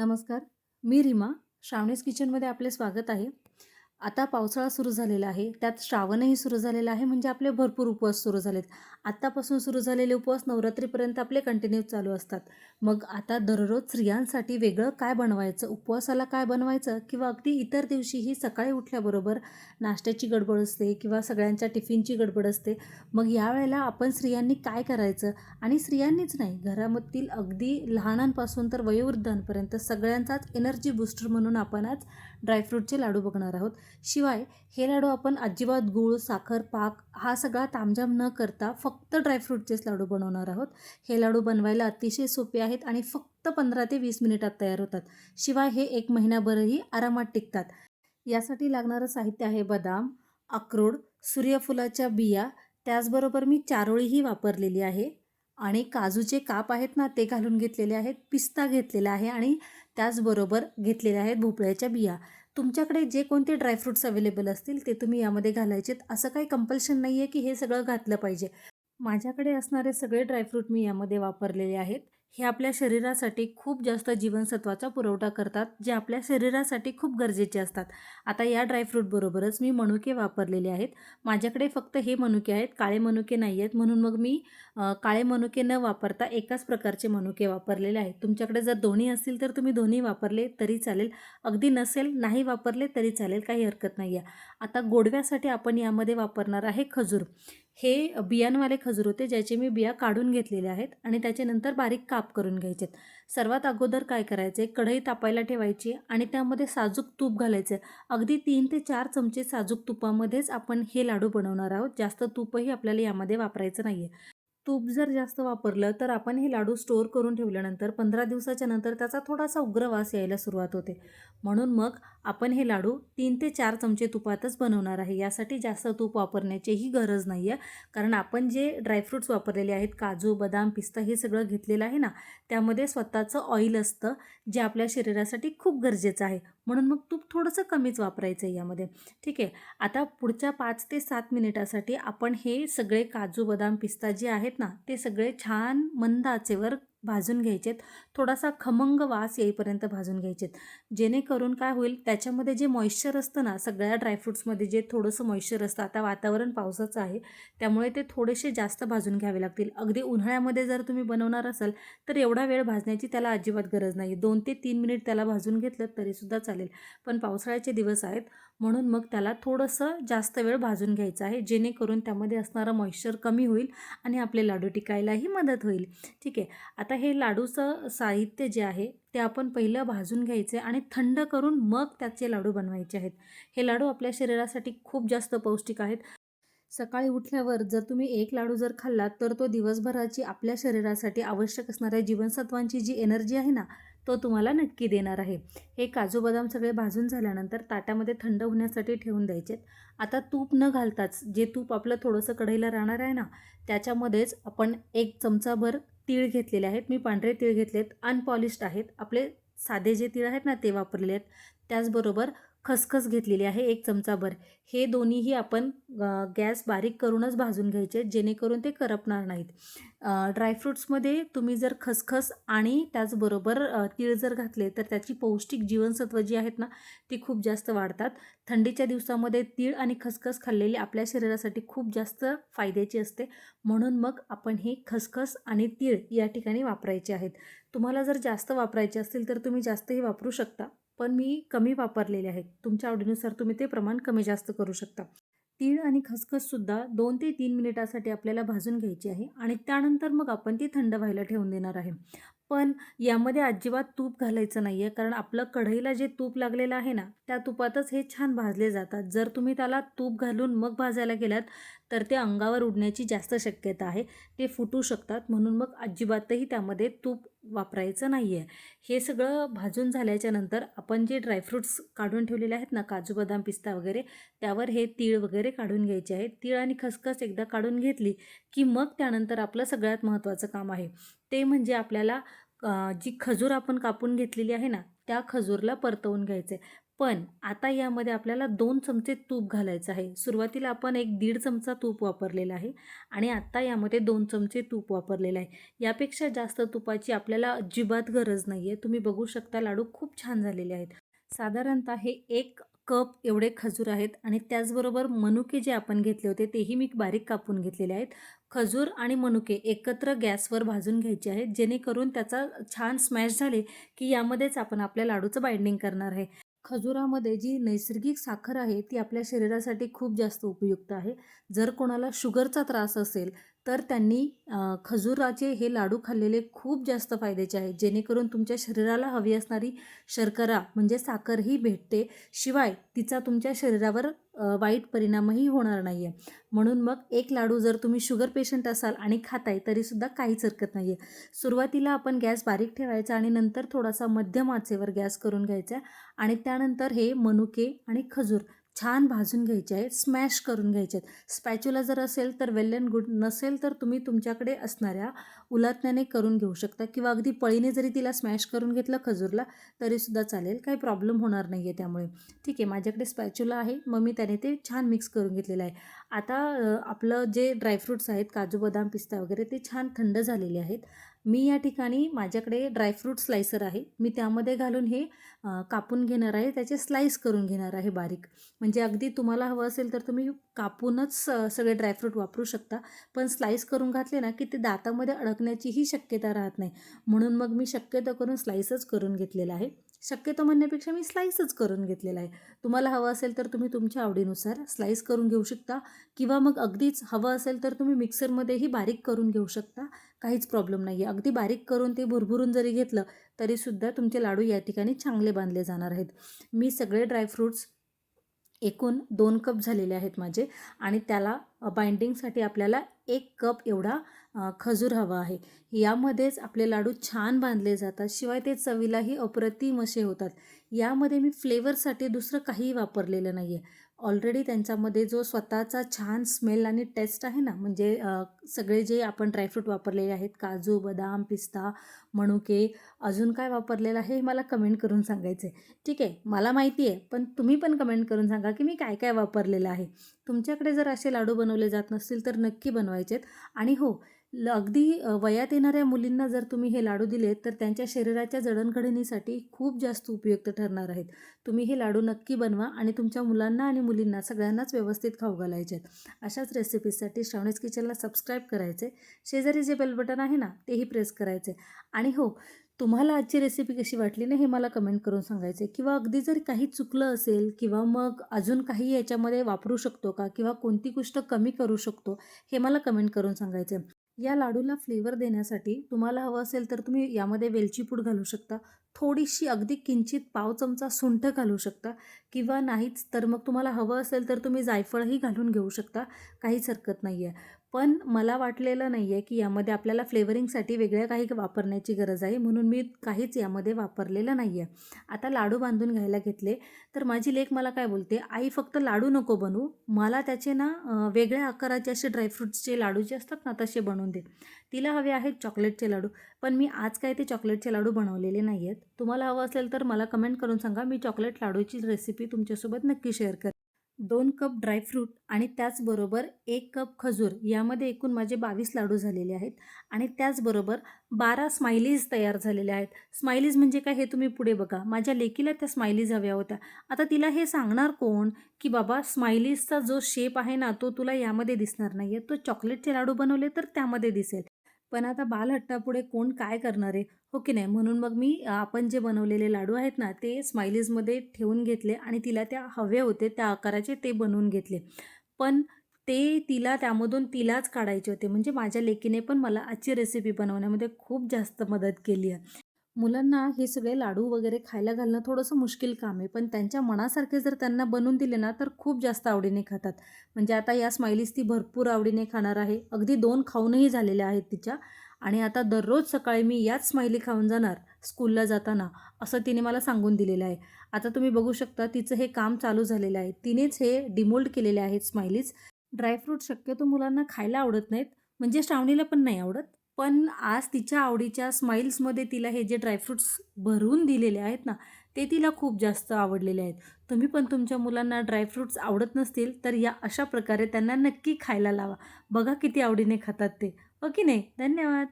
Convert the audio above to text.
नमस्कार मी रिमा श्रावणीस किचनमध्ये आपले स्वागत आहे. आता पावसाळा सुरू झालेला आहे त्यात श्रावणही सुरू झालेला आहे म्हणजे आपले भरपूर उपवास सुरू झालेत. आत्तापासून सुरू झालेले उपवास नवरात्रीपर्यंत आपले कंटिन्यू चालू असतात. मग आता दररोज स्त्रियांसाठी वेगळं काय बनवायचं? उपवासाला काय बनवायचं? किंवा अगदी इतर दिवशीही सकाळी उठल्याबरोबर नाश्त्याची गडबड असते किंवा सगळ्यांच्या टिफिनची गडबड असते. मग यावेळेला आपण स्त्रियांनी काय करायचं? आणि स्त्रियांनीच नाही घरामधील अगदी लहानांपासून तर वयोवृद्धांपर्यंत सगळ्यांचाच एनर्जी बूस्टर म्हणून आपण आज ड्रायफ्रूटचे लाडू बघणार आहोत. शिवाय हे लाडू आपण अजिबात गूळ साखर पाक हा सगळा तामझाम न करता फक्त ड्रायफ्रूटचेच लाडू बनवणार आहोत. हे लाडू बनवायला अतिशय सोपे आहेत आणि फक्त पंधरा ते वीस मिनिटात तयार होतात. शिवाय हे एक महिन्याभरही आरामात टिकतात. यासाठी लागणारं साहित्य आहे बदाम अक्रोड सूर्यफुलाच्या बिया त्याचबरोबर मी चारोळीही वापरलेली आहे. आणि काजूचे काप आहेत ना ते घालून घेतलेले आहेत पिस्ता घेतलेला आहे आणि त्याचबरोबर घेतलेल्या आहेत भोपळ्याच्या बिया. तुमच्याकडे जे कोणते ड्रायफ्रूट्स अवेलेबल असतील ते तुम्ही यामध्ये घालायचेत. असं काही कंपल्शन नाही आहे की हे सगळं घातलं पाहिजे. माझ्याकडे असणारे सगळे ड्रायफ्रूट मी यामध्ये वापरलेले आहेत. हे आपल्या शरीरासाठी खूप जास्त जीवनसत्वाचा पुरवठा करतात जे आपल्या शरीरासाठी खूप गरजेचे असतात. आता या ड्रायफ्रूटबरोबरच मी मनुके वापरलेले आहेत. माझ्याकडे फक्त हे मनुके आहेत. काळे मनुके नाही आहेत म्हणून मग मी काळे मनुके न वापरता एकाच प्रकारचे मनुके वापरलेले आहेत. तुमच्याकडे जर दोन्ही असतील तर तुम्ही दोन्ही वापरले तरी चालेल. अगदी नसेल नाही वापरले तरी चालेल. काही हरकत नाही आहे. आता गोडव्यासाठी आपण यामध्ये वापरणार आहे खजूर. हे बियांवाले खजूर होते ज्याचे मी बिया काढून घेतलेले आहेत आणि त्याच्यानंतर बारीक काप करून घ्यायचे सर्वात अगोदर काय करायचे? कढई तापायला ठेवायची आणि त्यामध्ये साजूक तूप घालायचं. अगदी तीन ते चार चमचे साजूक तुपामध्येच आपण हे लाडू बनवणार आहोत. जास्त तूपही आपल्याला यामध्ये वापरायचं नाही आहे तूप जर जास्त वापरलं तर आपण हे लाडू स्टोअर करून ठेवल्यानंतर पंधरा दिवसाच्या नंतर त्याचा थोडासा उग्र वास यायला सुरुवात होते. म्हणून मग आपण हे लाडू तीन ते चार चमचे तुपातच बनवणार आहे. यासाठी जास्त तूप वापरण्याचीही गरज नाही आहे कारण आपण जे ड्रायफ्रूट्स वापरलेले आहेत काजू बदाम पिस्ता हे सगळं घेतलेलं आहे ना त्यामध्ये स्वतःचं ऑइल असतं जे आपल्या शरीरासाठी खूप गरजेचं आहे. म्हणून मग तूप थोडंसं कमीच वापरायचं आहे यामध्ये. ठीक आहे. आता पुढच्या पाच ते सात मिनिटासाठी आपण हे सगळे काजू बदाम पिस्ता जे आहेत ना ते सगळे छान मंद आचेवर भाजून घ्यायचेत. थोडासा खमंग वास येईपर्यंत भाजून घ्यायचेत. जेणेकरून काय होईल त्याच्यामध्ये जे मॉइश्चर असतं ना सगळ्या ड्रायफ्रूट्समध्ये जे थोडंसं मॉइश्चर असतं आता वातावरण पावसाचं आहे त्यामुळे ते थोडेसे जास्त भाजून घ्यावे लागतील. अगदी उन्हाळ्यामध्ये जर तुम्ही बनवणार असाल तर एवढा वेळ भाजण्याची त्याला अजिबात गरज नाही दोन ते तीन मिनिट त्याला भाजून घेतलं तरीसुद्धा चालेल. पण पावसाळ्याचे दिवस आहेत म्हणून मग त्याला थोडंसं जास्त वेळ भाजून घ्यायचं आहे जेणेकरून त्यामध्ये असणारं मॉइश्चर कमी होईल आणि आपले लाडू टिकायलाही मदत होईल. ठीक आहे. आता आता हे लाडूचं साहित्य जे आहे ते आपण पहिलं भाजून घ्यायचे आणि थंड करून मग त्याचे लाडू बनवायचे आहेत. हे लाडू आपल्या शरीरासाठी खूप जास्त पौष्टिक आहेत. सकाळी उठल्यावर जर तुम्ही एक लाडू जर खाल्लात तर तो दिवसभराची आपल्या शरीरासाठी आवश्यक असणाऱ्या जीवनसत्वांची जी एनर्जी आहे ना तो तुम्हाला नक्की देणार आहे. हे काजू बदाम सगळे भाजून झाल्यानंतर ताटामध्ये थंड होण्यासाठी ठेवून द्यायचेत. आता तूप न घालताच जे तूप आपलं थोडंसं कढईला राहणार आहे ना त्याच्यामध्येच आपण एक चमचाभर तीळ घेतलेले आहेत. मी पांढरे तीळ घेतलेत. अनपॉलिश्ड आहेत. आपले साधे जे तीळ आहेत ना ते वापरले आहेत त्याचबरोबर खसखस घेतलेली आहे एक चमचाभर. हे दोन्हीही आपण गॅस बारीक करूनच भाजून घ्यायचे जेणेकरून ते करपणार नाहीत. ड्रायफ्रूट्समध्ये तुम्ही जर खसखस आणि त्याचबरोबर तीळ जर घातले तर त्याची पौष्टिक जीवनसत्व जी आहेत ना ती खूप जास्त वाढतात. थंडीच्या दिवसामध्ये तीळ आणि खसखस खाल्लेली आपल्या शरीरासाठी खूप जास्त फायद्याची असते. म्हणून मग आपण हे खसखस आणि तीळ या ठिकाणी वापरायचे आहेत. तुम्हाला जर जास्त वापरायचे असतील तर तुम्ही जास्तही वापरू शकता. पण मी कमी वापरलेले आहेत. तुमच्या आवडीनुसार तुम्ही ते प्रमाण कमी जास्त करू शकता. तीळ आणि खसखससुद्धा दोन ते तीन मिनिटासाठी आपल्याला भाजून घ्यायची आहे आणि त्यानंतर मग आपण ती थंड व्हायला ठेवून देणार आहे. पण यामध्ये अजिबात तूप घालायचं नाही आहे कारण आपलं कढईला जे तूप लागलेलं आहे ना त्या तुपातच हे छान भाजले जातात. जर तुम्ही त्याला तूप घालून मग भाजायला गेलात तर ते अंगावर उडण्याची जास्त शक्यता आहे. ते फुटू शकतात म्हणून मग अजिबातही त्यामध्ये तूप वापरायचं नाही आहे हे सगळं भाजून झाल्याच्यानंतर आपण जे ड्रायफ्रूट्स काढून ठेवलेले आहेत ना काजू बदाम पिस्ता वगैरे त्यावर हे तीळ वगैरे काढून घ्यायचे आहेत. तीळ आणि खसखस एकदा काढून घेतली की मग त्यानंतर आपलं सगळ्यात महत्त्वाचं काम आहे. ते म्हणजे आपल्याला जी खजूर आपण कापून घेतलेली आहे ना त्या खजूरला परतवून घ्यायचं आहे पण आता यामध्ये आपल्याला दोन चमचे तूप घालायचं आहे. सुरुवातीला आपण एक दीड चमचा तूप वापरलेला आहे आणि आत्ता यामध्ये दोन चमचे तूप वापरलेलं आहे. यापेक्षा जास्त तुपाची आपल्याला अजिबात गरज नाही आहे तुम्ही बघू शकता लाडू खूप छान झालेले आहेत. साधारणतः हे एक कप एवढे खजूर आहेत आणि त्याचबरोबर मनुके जे आपण घेतले होते तेही मी बारीक कापून घेतलेले आहेत. खजूर आणि मनुके एकत्र गॅसवर भाजून घ्यायचे आहेत जेणेकरून त्याचा छान स्मॅश झाले की यामध्येच आपण आपल्या लाडूचं बाइंडिंग करणार आहे. खजुरामध्ये जी नैसर्गिक साखर आहे ती आपल्या शरीरासाठी खूप जास्त उपयुक्त आहे. जर कोणाला शुगरचा त्रास असेल तर त्यांनी खजुराचे हे लाडू खाल्लेले खूप जास्त फायद्याचे आहेत. जेणेकरून तुमच्या शरीराला हवी असणारी शर्करा म्हणजे साखरही भेटते. शिवाय तिचा तुमच्या शरीरावर वाईट परिणामही होणार नाही आहे म्हणून मग एक लाडू जर तुम्ही शुगर पेशंट असाल आणि खाताय तरीसुद्धा काहीच हरकत नाही आहे सुरुवातीला आपण गॅस बारीक ठेवायचा आणि नंतर थोडासा मध्यम आचेवर गॅस करून घ्यायचा आणि त्यानंतर हे मनुके आणि खजूर छान भाजून घ्यायचे आहेत स्मॅश करून घ्यायचे आहेत. स्पॅच्युला जर असेल तर वेल अँड गुड नसेल तर तुम्ही तुमच्याकडे असणाऱ्या उलातण्याने करून घेऊ शकता किंवा अगदी पळीने जरी तिला स्मॅश करून घेतलं खजूरला तरीसुद्धा चालेल काही प्रॉब्लेम होणार नाही आहे त्यामुळे. ठीक आहे माझ्याकडे स्पॅच्युला आहे मग मी त्याने ते छान मिक्स करून घेतलेलं आहे. आता आपलं जे ड्रायफ्रूट्स आहेत काजू बदाम पिस्ता वगैरे ते छान थंड झालेले आहेत. मी या ठिकाणी माझ्याकडे ड्रायफ्रूट स्लायसर आहे. मी त्यामध्ये घालून हे कापून घेणार आहे. त्याचे स्लाईस करून घेणार आहे बारीक. म्हणजे अगदी तुम्हाला हवं असेल तर तुम्ही कापूनच सगळे ड्रायफ्रूट वापरू शकता. पण स्लाईस करून घातले ना की ते दातामध्ये अडकण्याचीही शक्यता राहत नाही. म्हणून मग मी शक्यतो करून स्लाईसच करून घेतलेला आहे. शक्यतो म्हणण्यापेक्षा मी स्लाईसच करून घेतलेला आहे. तुम्हाला हवं असेल तर तुम्ही तुमच्या आवडीनुसार स्लाईस करून घेऊ शकता. किंवा मग अगदीच हवं असेल तर तुम्ही मिक्सरमध्येही बारीक करून घेऊ शकता. काहीच प्रॉब्लेम नाही आहे अगदी बारीक करून ते भुरभुरून जरी घेतलं तरीसुद्धा तुमचे लाडू या ठिकाणी चांगले बांधले जाणार आहेत. मी सगळे ड्रायफ्रूट्स एकूण दोन कप झालेले आहेत माझे आणि त्याला बाइंडिंगसाठी आपल्याला एक कप एवढा खजूर हवा आहे. यामध्येच आपले लाडू छान बांधले जातात शिवाय ते चवीलाही अप्रतिम असे होतात. यामध्ये मी फ्लेवरसाठी दुसरं काहीही वापरलेलं नाही आहे ऑलरेडी त्यांच्यामध्ये जो स्वतःचा छान स्मेल आणि टेस्ट आहे ना म्हणजे सगळे जे आपण ड्रायफ्रूट वापरलेले आहेत काजू बदाम पिस्ता मणुके अजून काय वापरलेलं आहे हे मला कमेंट करून सांगायचं आहे ठीक आहे मला माहिती आहे पण तुम्ही पण कमेंट करून सांगा की मी काय काय वापरलेलं आहे. तुमच्याकडे जर असे लाडू बनवले जात नसतील तर नक्की बनवायचे आहेत आणि हो अगदी वयात येणाऱ्या मुलींना जर तुम्ही हे लाडू दिले तर त्यांच्या शरीराच्या जडणघडणीसाठी खूप जास्त उपयुक्त ठरणार आहेत. तुम्ही हे लाडू नक्की बनवा आणि तुमच्या मुलांना आणि मुलींना सगळ्यांनाच व्यवस्थित खाऊ घालायचे आहेत अशाच रेसिपीजसाठी श्रावणीस किचनला सबस्क्राईब करायचे. शेजारी जे बेल बटन आहे ना तेही प्रेस करायचे. आणि हो तुम्हाला आजची रेसिपी कशी वाटली ना हे मला कमेंट करून सांगायचे. किंवा अगदी जर काही चुकलं असेल किंवा मग अजून काही याच्यामध्ये वापरू शकतो का किंवा कोणती गोष्ट कमी करू शकतो हे मला कमेंट करून सांगायचे. या लाडूला फ्लेवर देण्यासाठी तुम्हाला हवं असेल तर तुम्ही यामध्ये वेलची पूड घालू शकता. थोडीशी अगदी किंचित पाव चमचा सुंठ घालू शकता. किंवा नाहीच तर मग तुम्हाला हवं असेल तर तुम्ही जायफळही घालून घेऊ शकता. काहीच हरकत नाही आहे पण मला वाटलेलं नाही आहे की यामध्ये आपल्याला फ्लेवरिंगसाठी वेगळ्या काही वापरण्याची गरज आहे म्हणून मी काहीच यामध्ये वापरलेलं नाही आहे आता लाडू बांधून घ्यायला घेतले तर माझी लेख मला काय बोलते आई फक्त लाडू नको बनवू. मला त्याचे ना वेगळ्या आकाराचे असे ड्रायफ्रूट्सचे लाडू जे असतात ना तसे बनवून दे. तिला हवे आहेत चॉकलेटचे लाडू पण मी आज काय ते चॉकलेटचे लाडू बनवलेले नाही आहेत तुम्हाला हवं असेल तर मला कमेंट करून सांगा. मी चॉकलेट लाडूची रेसिपी तुमच्यासोबत नक्की शेअर करेन दोन कप ड्रायफ्रूट आणि त्याचबरोबर एक कप खजूर यामध्ये एकूण माझे बावीस लाडू झालेले आहेत आणि त्याचबरोबर बारा स्माइलीज तयार झालेल्या आहेत. स्माइलीज म्हणजे काय हे तुम्ही पुढे बघा. माझ्या लेकीला त्या स्माइलीज हव्या होत्या. आता तिला हे सांगणार कोण? की बाबा स्माइलीजचा जो शेप आहे ना तो तुला यामध्ये दिसणार नाही आहे तो चॉकलेटचे लाडू बनवले तर त्यामध्ये दिसेल. पण आता बालहट्टापुढे कोण काय करणार आहे? हो की नाही? म्हणून मग मी आपण जे बनवलेले लाडू आहेत ना ते स्माइलीजमध्ये ठेवून घेतले आणि तिला त्या हवे होते त्या आकाराचे ते बनवून घेतले. पण ते तिला त्यामधून तिलाच काढायचे होते. म्हणजे माझ्या लेकीने पण मला आजची रेसिपी बनवण्यामध्ये खूप जास्त मदत केली आहे. मुलांना हे सगळे लाडू वगैरे खायला घालणं थोडंसं मुश्किल काम आहे. पण त्यांच्या मनासारखे जर त्यांना बनवून दिले ना तर खूप जास्त आवडीने खातात. म्हणजे आता या स्माइलीज ती भरपूर आवडीने खाणार आहे. अगदी दोन खाऊनही झालेल्या आहेत तिच्या. आणि आता दररोज सकाळी मी याच स्माइली खाऊन जाणार स्कूलला जाताना असं तिने मला सांगून दिलेलं आहे. आता तुम्ही बघू शकता तिचं हे काम चालू झालेलं आहे. तिनेच हे डिमोल्ड केलेले आहेत स्माइलीज. ड्रायफ्रूट शक्यतो मुलांना खायला आवडत नाहीत. म्हणजे श्रावणीला पण नाही आवडत. पण आज तिच्या आवडीच्या स्माईल्समध्ये तिला हे जे ड्रायफ्रूट्स भरून दिलेले आहेत ना ते तिला खूप जास्त आवडलेले आहेत. तुम्ही पण तुमच्या मुलांना ड्रायफ्रूट्स आवडत नसतील तर या अशा प्रकारे त्यांना नक्की खायला लावा. बघा किती आवडीने खातात ते. ओके की नाही? धन्यवाद.